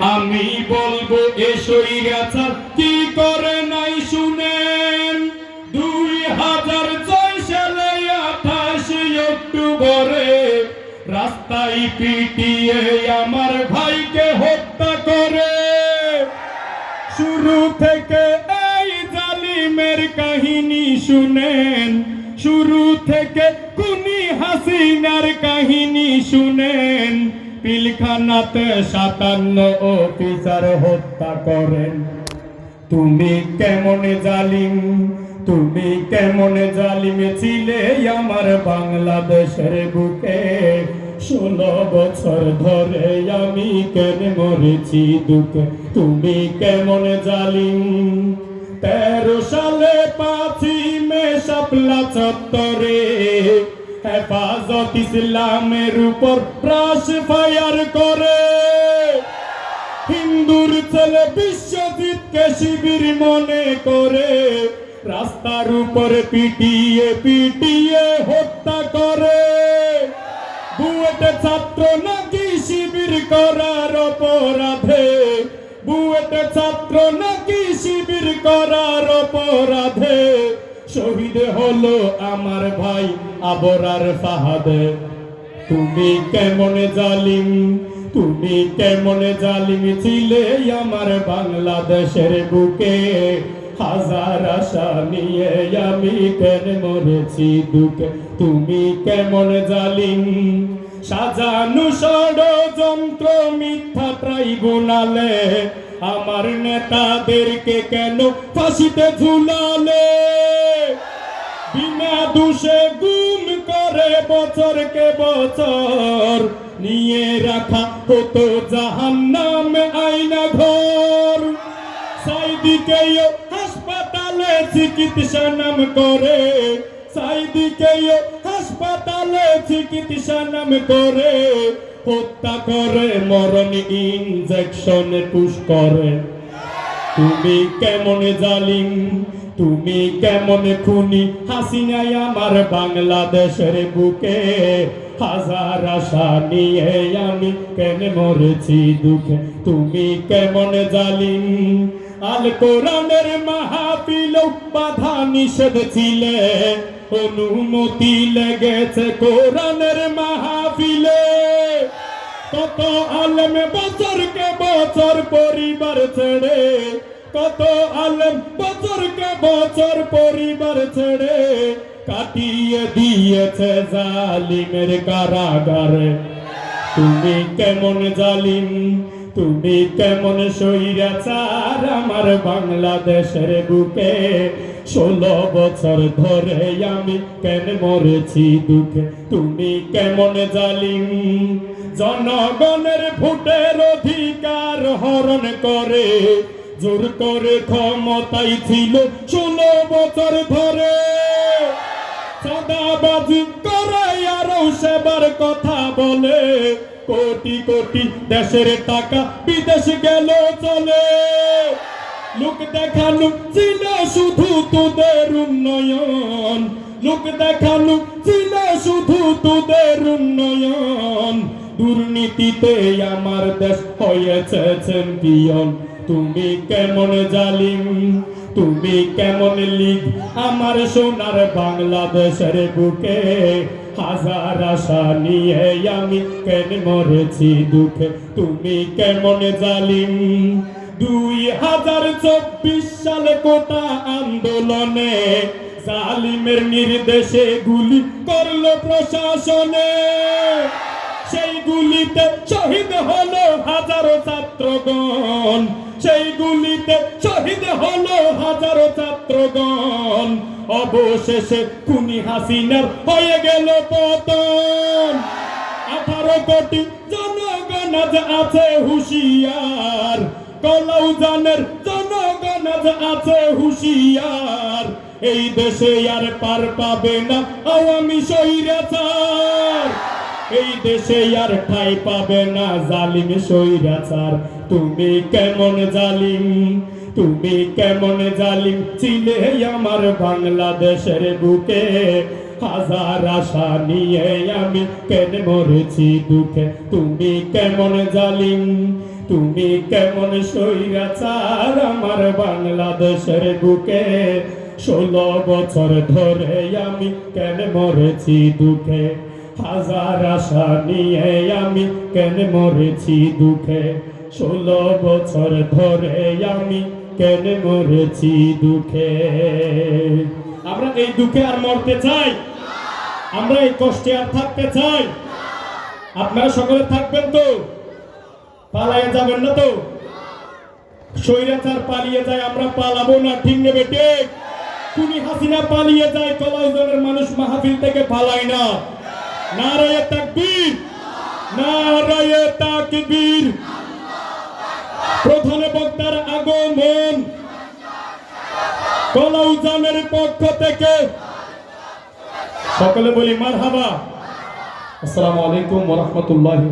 আমি বলব এসই গেছা কি করে নাই শুনেন? দুই হাজার ছয় সালে আঠাশে অক্টোবরে রাস্তায় পিটিয়ে আমার ভাইকে হত্যা করে। শুরু থেকে এই জালিমের কাহিনী শুনেন। শুরু থেকে কুনি হাসিনার কাহিনী শুনেন। পিলখানাতে সাতান্ন অফিসার হত্যা করেন। তুমি কেমন জালিম, তুমি কেমন জালিম ছিলে আমার বাংলাদেশের বুকে। ষোলো বছর ধরে আমি কেন মরেছি দুঃখে। তুমি কেমন জালিম, তেরো সালে পাঁচই মে শাপলা চত্বরে। হেফাজত ইসলামের উপর প্রাস ফায়ার করে। হিন্দুর ছেলে বিশ্বজিৎকে শিবির মনে করে। রাস্তার উপরে পিটিয়ে পিটিয়ে হত্যা করে। বুয়েটে ছাত্র নাকি শিবির করার অপরাধে? বুয়েটে ছাত্র নাকি শিবির করার অপরাধে? শহীদ হলো আমার ভাই আবরার ফাহাদে। তুমি কেমন জালিম, তুমি কেমন জালিম ছিলে আমার বাংলাদেশের বুকে। হাজার আশা নিয়ে আমি কেন মরেছি দুঃখে? তুমি কেমন জালিম, সাজানো ষড়যন্ত্র, মিথ্যা ট্রাইব্যুনালে। আমার নেতাদেরকে কেন ফাঁসিতে ঝুলালে? বিনা দোষে গুম করে বছরকে বছর। নিয়ে রাখা হতো জাহান্নাম আইনা ঘর। সাইদিকেও হাসপাতালে চিকিৎসা নাম করে। সাইদিকেও হাসপাতালে চিকিৎসা নাম করে। হত্যা করে মরণ ইনজেকশন পুশ করে। তুমি কেমন জালিম? তুমি কেমন খুনি? হাসিনাই আমার বাংলাদেশের বুকে হাজার আশা নিয়ে আমি কেন মরেছি দুঃখে? তুমি কেমন জালিম? আল কোরআনের মাহফিল বাধা নিষেধ ছিলে। অনুমতি লেগেছে কোরআনের মাহফিলে। কত আলম বছরকে বছর পরিবার ছেড়ে কত আলম বছরকে বছর পরিবার ছেড়ে কাটিয়ে দিয়েছে জালিমের কারাগারে। তুমি কেমন জালিম? তুমি কেমন সৈরাচার আমার বাংলাদেশের বুকে ষোলো বছর ধরে আমি কেন মরেছি দুঃখে? তুমি কেমন জালিম? জনগণের ভোটের অধিকার হরণ করে জোর করে ক্ষমতাই ছিল ষোলো বছর ধরে। চাঁদাবাজি করে আরও সেবার কথা বলে। কোটি কোটি দেশের টাকা বিদেশ গেল চলে। লোক দেখানো ছিল শুধু তোদের উন্নয়ন। লোক দেখানো ছিল শুধু তোদের উন্নয়ন। দুর্নীতিতে আমার দেশ হয়েছে চ্যাম্পিয়ন তুমি কেমন জালিম? তুমি কেমন লিগ? আমার সোনার বাংলাদেশের বুকে হাজার আশা নিয়ে আমি কেন মরেছি দুঃখে? তুমি কেমন জালিম? দুই হাজার চব্বিশ সালে কোটা আন্দোলনে জালিমের নির্দেশে গুলি করল প্রশাসনে। সেই গুলিতে শহীদ হলো হাজারো ছাত্রগণ। শহীদ হলো হাজারো ছাত্রগণ। অবশেষে খুনি হাসিনার হয়ে গেল পতন। আঠারো কোটি জনগণ আজ আছে হুশিয়ার। কলাউজানের জনগণ আজ আছে হুশিয়ার। এই দেশে আর পার পাবে না আওয়ামী স্বৈরাচার। এই দেশে আর ঠাই পাবে না জালিম স্বৈরাচার। তুমি কেমন জালিম? তুমি কেমন জালিম ছিলে আমার বাংলাদেশের বুকে? হাজার আশা নিয়ে আমি কেন মরেছি দুঃখে? তুমি কেমন জালিম, তুমি কেমন সৈরাচার আমার বাংলাদেশের বুকে? ষোলো বছর ধরে আমি কেন মরেছি দুঃখে? হাজার আশা নিয়ে আমি কেন মরেছি দুঃখে? ষোলো বছর ধরে আমি কেন মরেছি দুঃখে? আমরা এই দুঃখে আর মরতে চাই? আমরা এই কষ্টে আর থাকতে চাই? আপনারা সকলে থাকবেন তো? পালাইয়ে যাবেন না তো? স্বৈরাচার পালিয়ে যায়, আমরা পালাবো না, ঠিক নেবে ঠিক? তুমি হাসিনা পালিয়ে যায় কলাউজনের মানুষ মাহফিল থেকে পালায় না। নারায়ে তাকবীর! নারায়ে তাকবীর! প্রধান বক্তার আগমন। কলাউজানের পক্ষ থেকে। সকলে বলি মারহাবা। আসসালামু আলাইকুম রাহমাতুল্লাহি